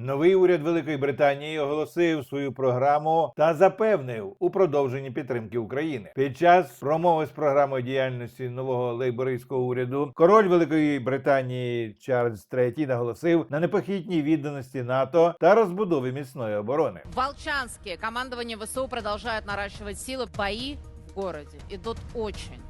Новий уряд Великої Британії оголосив свою програму та запевнив у продовженні підтримки України. Під час промови з програмою діяльності нового лейбористського уряду король Великої Британії Чарльз III наголосив на непохитній відданості НАТО та розбудові міцної оборони. Волчанске командование ВСУ продолжает наращивать силы. Бои в городе идут очень,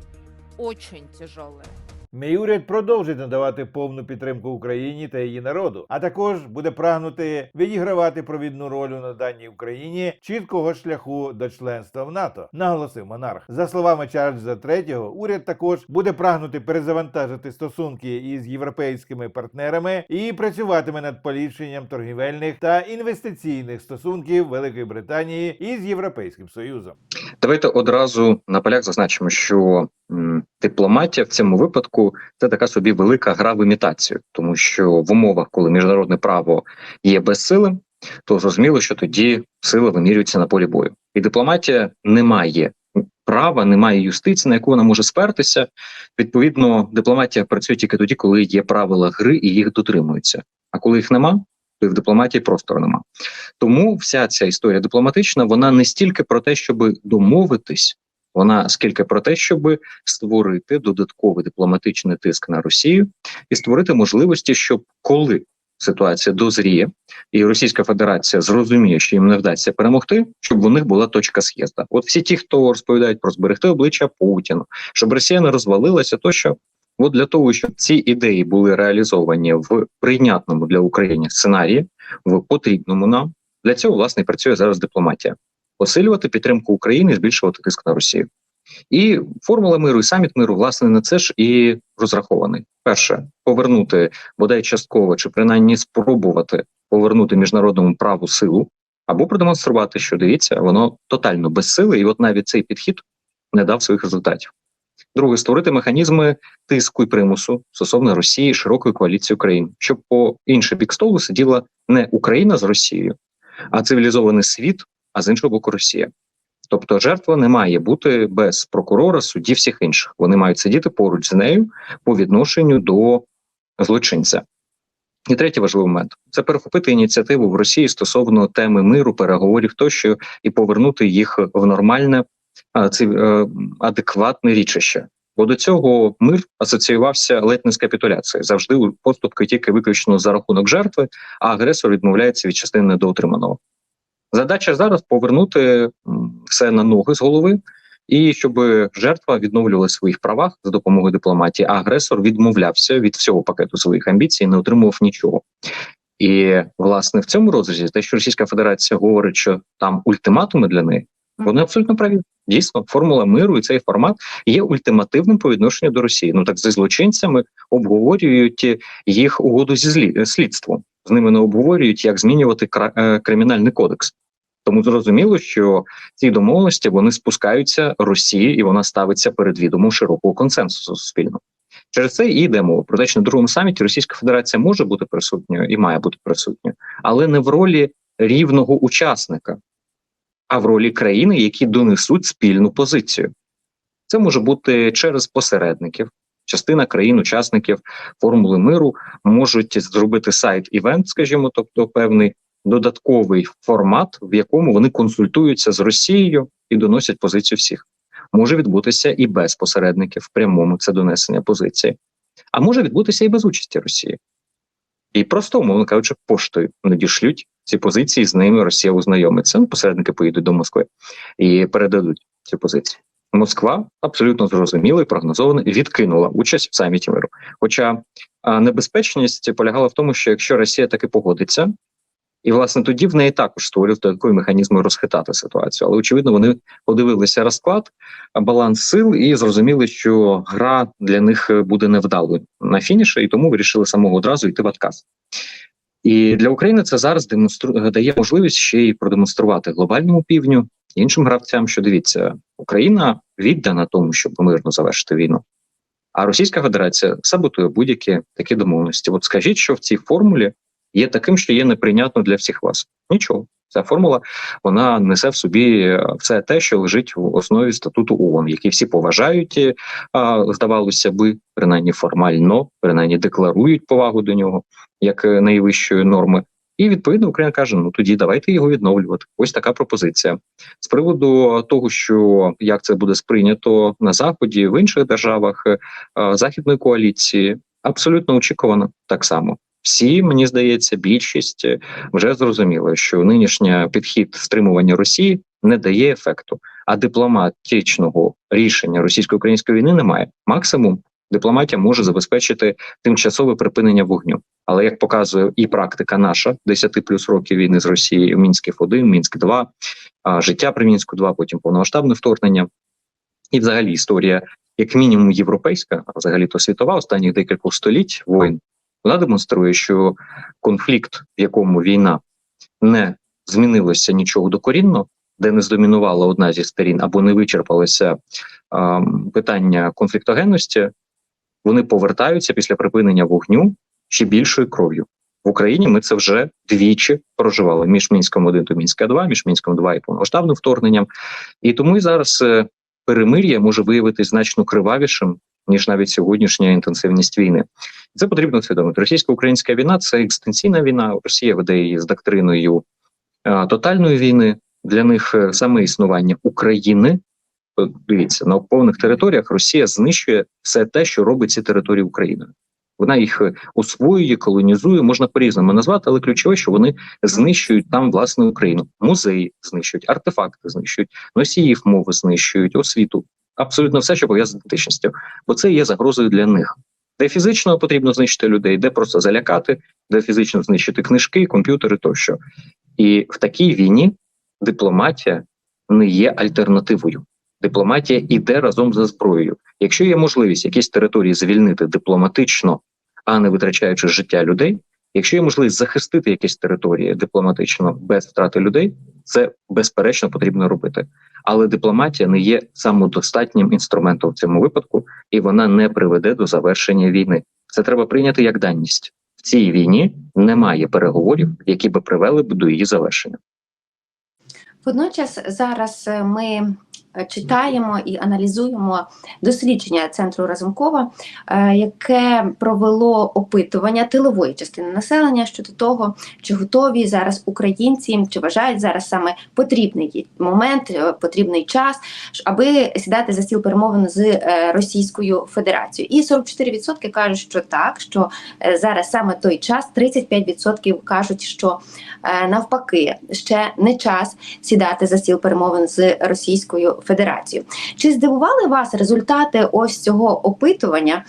очень тяжелые. Мій уряд продовжить надавати повну підтримку Україні та її народу, а також буде прагнути відігравати провідну роль у наданні Україні чіткого шляху до членства в НАТО, наголосив монарх. За словами Чарльза III, уряд також буде прагнути перезавантажити стосунки із європейськими партнерами і працюватиме над поліпшенням торгівельних та інвестиційних стосунків Великої Британії із Європейським Союзом. Давайте одразу на полях зазначимо, що дипломатія в цьому випадку це така собі велика гра в імітацію, тому що в умовах, коли міжнародне право є безсилим, то зрозуміло, що тоді сила вимірюється на полі бою, і дипломатія не має права, немає юстиції, на яку вона може спертися. Відповідно, дипломатія працює тільки тоді, коли є правила гри і їх дотримуються. А коли їх нема, в дипломатії простору нема. Тому вся ця історія дипломатична, вона не стільки про те, щоб домовитись, вона скільки про те, щоб створити додатковий дипломатичний тиск на Росію і створити можливості, щоб коли ситуація дозріє, і Російська Федерація зрозуміє, що їм не вдасться перемогти, щоб у них була точка з'їзду. От всі ті, хто розповідають про зберегти обличчя Путіну, щоб Росія не розвалилася, тощо. От для того, щоб ці ідеї були реалізовані в прийнятному для України сценарії, в потрібному нам для цього власне працює зараз дипломатія, посилювати підтримку України, збільшувати тиск на Росію. І формула миру і саміт миру власне на це ж і розрахований. Перше повернути бодай частково чи принаймні спробувати повернути міжнародному праву силу або продемонструвати, що дивіться, воно тотально без сили, і от навіть цей підхід не дав своїх результатів. Друге, створити механізми тиску і примусу стосовно Росії широкої коаліції країн, щоб по інший бік столу сиділа не Україна з Росією, а цивілізований світ, а з іншого боку Росія. Тобто жертва не має бути без прокурора, судді всіх інших. Вони мають сидіти поруч з нею по відношенню до злочинця. І третій важливий момент це перехопити ініціативу в Росії стосовно теми миру, переговорів тощо, і повернути їх в нормальне ці, е, адекватне річище. Бо до цього мир асоціювався ледь не з капітуляцією. Завжди у поступки тільки виключно за рахунок жертви, а агресор відмовляється від частини недоотриманого. Задача зараз повернути все на ноги з голови, і щоб жертва відновлювала своїх правах за допомогою дипломатії, а агресор відмовлявся від всього пакету своїх амбіцій, не отримував нічого. І власне в цьому розрізі те, що Російська Федерація говорить, що там ультиматуми для неї, вони абсолютно праві. Дійсно, формула миру і цей формат є ультимативним по відношенню до Росії. Ну так зі злочинцями обговорюють їх угоду зі злі... слідством. З ними не обговорюють, як змінювати кра... е, кримінальний кодекс. Тому зрозуміло, що ці домовленості вони спускаються Росії, і вона ставиться перед відомом широкого консенсусу суспільного. Через це і йде мова про те, що на другому саміті Російська Федерація може бути присутньою і має бути присутньою, але не в ролі рівного учасника, а в ролі країни, які донесуть спільну позицію. Це може бути через посередників. Частина країн-учасників формули миру можуть зробити сайт івент, скажімо, тобто певний додатковий формат, в якому вони консультуються з Росією і доносять позицію всіх. Може відбутися і без посередників в прямому це донесення позиції, а може відбутися і без участі Росії. І просто, умовно кажучи, поштою надішлють ці позиції, з ними Росія ознайомиться. Ну, посередники поїдуть до Москви і передадуть ці позиції. Москва абсолютно зрозуміло і прогнозовано відкинула участь в саміті миру. Хоча небезпечність полягала в тому, що якщо Росія таки погодиться, і власне тоді в неї також створюють додаткові механізми розхитати ситуацію. Але очевидно, вони подивилися розклад, баланс сил і зрозуміли, що гра для них буде невдалою на фініші, і тому вирішили самого одразу йти в отказ. І для України це зараз демонстру... дає можливість ще й продемонструвати глобальному півдню іншим гравцям, що дивіться, Україна віддана тому, щоб мирно завершити війну. А Російська Федерація саботує будь-які такі домовленості. От скажіть, що в цій формулі є таким, що є неприйнятно для всіх вас. Нічого. Ця формула вона несе в собі все те, що лежить в основі статуту ООН, який всі поважають, здавалося би, принаймні формально, принаймні декларують повагу до нього як найвищої норми І відповідно Україна каже: ну тоді давайте його відновлювати. Ось така пропозиція. З приводу того, що як це буде сприйнято на заході в інших державах е, західної коаліції, абсолютно очікувано так само. Всі, мені здається, більшість е, вже зрозуміли, що нинішній підхід стримування Росії не дає ефекту, а дипломатичного рішення російсько-української війни немає. Максимум дипломатія може забезпечити тимчасове припинення вогню. Але як показує і практика наша 10 плюс років війни з Росією, Мінських 1 Мінськ 2 життя при Мінську 2 потім повномасштабне вторгнення, і взагалі історія, як мінімум, європейська, а взагалі то світова, останніх декількох століть воїн, вона демонструє, що конфлікт, в якому війна не змінилося нічого докорінно, де не здомінувала одна зі сторін або не вичерпалося а, питання конфліктогенності, вони повертаються після припинення вогню ще більшою кров'ю. В Україні ми це вже двічі проживали між мінськом 1 та мінська 2 між мінськом 2 і повномасштабним вторгненням. І тому і зараз е, перемир'я може виявитись значно кривавішим ніж навіть сьогоднішня інтенсивність війни. Це потрібно усвідомити. Російсько-українська війна це екстенційна війна. Росія веде її з доктриною е, тотальної війни. Для них е, саме існування України. е, Дивіться, на окупованих територіях Росія знищує все те, що робить ці території Україною. Вона їх освоює, колонізує, можна по-різному назвати, але ключове, що вони знищують там власне Україну. Музеї знищують, артефакти знищують, носіїв мови знищують, освіту. Абсолютно все, що пов'язане з ідентичністю, бо це є загрозою для них. Де фізично потрібно знищити людей, де просто залякати, де фізично знищити книжки, комп'ютери тощо. І в такій війні дипломатія не є альтернативою. Дипломатія іде разом за зброєю. Якщо є можливість якісь території звільнити дипломатично, а не витрачаючи життя людей, якщо є можливість захистити якісь території дипломатично без втрати людей, це безперечно потрібно робити. Але дипломатія не є самодостатнім інструментом в цьому випадку, і вона не приведе до завершення війни. Це треба прийняти як даність. В цій війні немає переговорів, які би привели б до її завершення. Водночас зараз е, ми читаємо і аналізуємо дослідження центру Разумкова, е, яке провело опитування тилової частини населення щодо того, чи готові зараз українці, чи вважають зараз саме потрібний момент, е, потрібний час, аби сідати за стіл перемовин з е, Російською Федерацією. І 44% кажуть, що так, що е, зараз саме той час, 35% кажуть, що е, навпаки ще не час сідати за стіл перемовин з Російською Федерацією. Чи здивували вас результати ось цього опитування?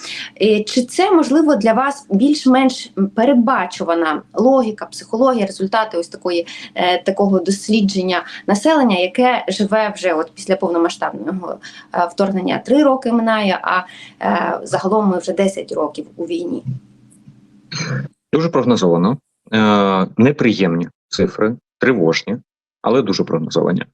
Чи це можливо для вас більш-менш передбачувана логіка, психологія, результати ось такої е, такого дослідження населення, яке живе вже от після повномасштабного е, вторгнення три роки минає, а е, загалом ми вже 10 років у війні? Дуже прогнозовано, неприємні цифри, тривожні, але дуже прогнозовані.